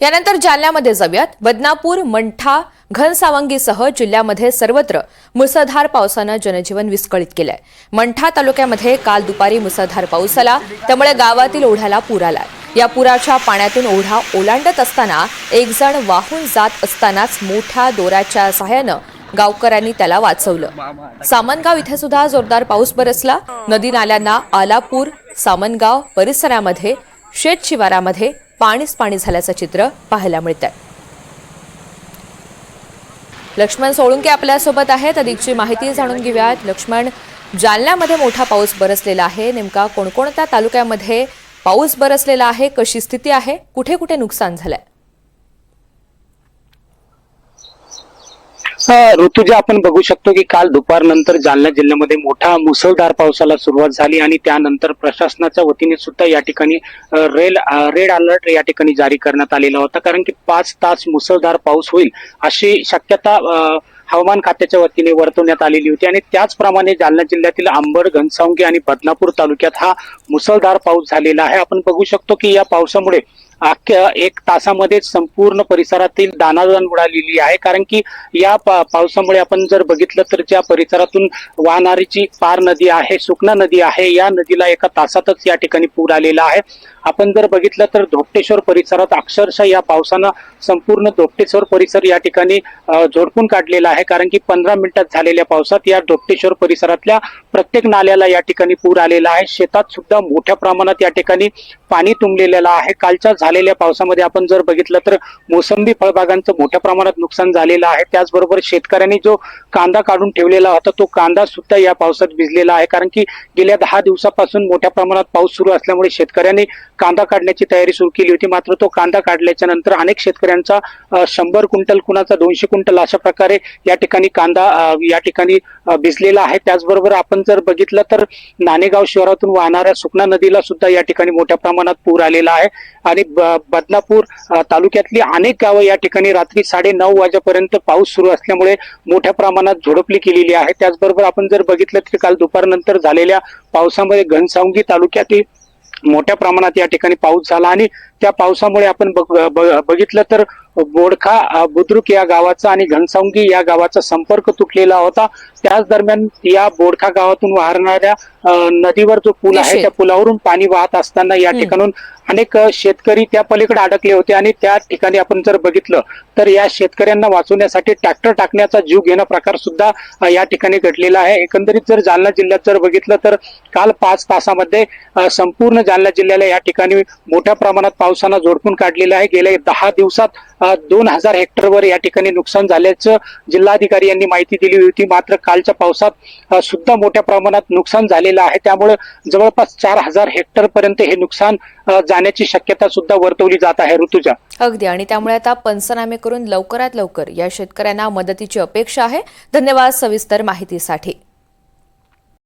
यानंतर जालन्यामध्ये जाऊयात. बदनापूर मंठा घनसावंगीसह जिल्ह्यामध्ये सर्वत्र मुसळधार पावसानं जनजीवन विस्कळीत केलंय. मंठा तालुक्यामध्ये काल दुपारी मुसळधार पाऊस आला त्यामुळे गावातील ओढ्याला पूर आला या पुराच्या पाण्यातून ओढा ओलांडत असताना एक जण वाहून जात असतानाच मोठ्या दोऱ्याच्या सहाय्यानं गावकऱ्यांनी त्याला वाचवलं. सामनगाव इथे सुद्धा जोरदार पाऊस बरसला. नदी नाल्यांना आलापूर सामनगाव परिसरामध्ये शेत शिवारामध्ये पाणीच पाणी झाल्याचं चित्र पाहायला मिळत आहे लक्ष्मण सोळुंके आपल्यासोबत आहेत. अधिकची माहिती जाणून घेऊयात. लक्ष्मण जालन्यामध्ये मोठा पाऊस बरसलेला आहे. नेमका कोणकोणत्या तालुक्यामध्ये पाऊस बरसलेला आहे? कशी स्थिती आहे? कुठे कुठे नुकसान झालंय? ऋतुजा आपण बघू शकतो की काल दुपारनंतर जालना जिल्ह्यामध्ये मोठा मुसळधार पावसाला सुरुवात झाली आणि त्यानंतर प्रशासनाच्या वतीने सुद्धा या ठिकाणी रेल रेड अलर्ट या ठिकाणी जारी करण्यात आलेला होता. कारण की पाच तास मुसळधार पाऊस होईल अशी शक्यता हवामान खात्याच्या वतीने वर्तवण्यात आलेली होती. आणि त्याचप्रमाणे जालना जिल्ह्यातील आंबड घनसावंगी आणि बदनापूर तालुक्यात हा मुसळधार पाऊस झालेला आहे. आपण बघू शकतो की या पावसामुळे अख्ख्या एक तासामध्ये संपूर्ण परिसरातील दानादान उडालेली आहे. कारण की या पा- पावसामुळे आपण जर बघितलं तर ज्या परिसरातून वाहणारी जी पार नदी आहे सुकना नदी आहे या नदीला एका तासातच या ठिकाणी पूर आलेला आहे. आपण जर बघितलं तर धोपटेश्वर परिसरात अक्षरशः या पावसानं संपूर्ण धोपटेश्वर परिसर या ठिकाणी झोडपून काढलेला आहे. कारण की पंधरा मिनिटात झालेल्या पावसात या धोपटेश्वर परिसरातल्या प्रत्येक नाल्याला या ठिकाणी पूर आलेला आहे. शेतात सुद्धा मोठ्या प्रमाणात या ठिकाणी पाणी तुंबलेलं आहे. कालच्या झालेल्या पावसामध्ये आपण जर बघितलं तर मोसंबी फळबागांचं मोठ्या प्रमाणात नुकसान झालेलं आहे. त्याचबरोबर शेतकऱ्यांनी जो कांदा काढून ठेवलेला होता तो कांदा सुद्धा या पावसात भिजलेला आहे. कारण की गेल्या दहा दिवसापासून मोठ्या प्रमाणात पाऊस सुरू असल्यामुळे शेतकऱ्यांनी कांदा काढण्याची तयारी सुरू केली होती. मात्र तो कांदा काढल्याच्या नंतर अनेक शेतकऱ्यांचा शंभर क्विंटल कुणाचा दोनशे क्विंटल अशा प्रकारे या ठिकाणी कांदा या ठिकाणी भिजलेला आहे. त्याचबरोबर आपण जर बघितलं तर नाणेगाव शहरातून वाहणाऱ्या सुकना नदीला सुद्धा या ठिकाणी मोठ्या प्रमाणात पूर आलेला आहे. आणि ब- बदनापूर तालुक्यातली अनेक गावं या ठिकाणी रात्री साडे नऊ वाजेपर्यंत पाऊस सुरू असल्यामुळे मोठ्या प्रमाणात झोडपली केलेली आहे. त्याचबरोबर आपण जर बघितलं तर काल दुपारनंतर झालेल्या पावसामध्ये घनसावंगी तालुक्यातील मोठ्या प्रमाणात या ठिकाणी पाऊस झाला आणि त्या पावसामुळे आपण बघितलं तर बोडखा बुद्रुक या गावाचा आणि घनसावंगी या गावाचा संपर्क तुटलेला होता त्याच दरम्यान या बोडखा गावातून वाहणाऱ्या नदीवर जो पूल आहे. त्या पुलावरून पाणी वाहत असताना या. ठिकाणून अनेक शेतकरी त्या पलीकडे अडकले होते आणि त्या ठिकाणी आपण जर बघितलं तर या शेतकऱ्यांना वाचवण्यासाठी ट्रॅक्टर टाकण्याचा जीव घेणं प्रकार सुद्धा या ठिकाणी घडलेला आहे एकंदरीत जर जालना जिल्ह्यात जर बघितलं तर काल पाच तासामध्ये संपूर्ण जालना जिल्ह्याला या ठिकाणी मोठ्या प्रमाणात पावसानं जोडपून काढलेलं आहे गेल्या दहा दिवसात दोन हजार हेक्टरवर या ठिकाणी नुकसान झाल्याचं जिल्हाधिकारी यांनी माहिती दिली होती. मात्र कालच्या पावसात सुद्धा मोठ्या प्रमाणात नुकसान झालेलं आहे. त्यामुळे जवळपास चार हजार हेक्टर पर्यंत हे नुकसान जाण्याची शक्यता सुद्धा वर्तवली जात आहे. ऋतुजा. अगदी. आणि त्यामुळे आता पंचनामे करून लवकरात लवकर या शेतकऱ्यांना मदतीची अपेक्षा आहे. धन्यवाद सविस्तर माहितीसाठी.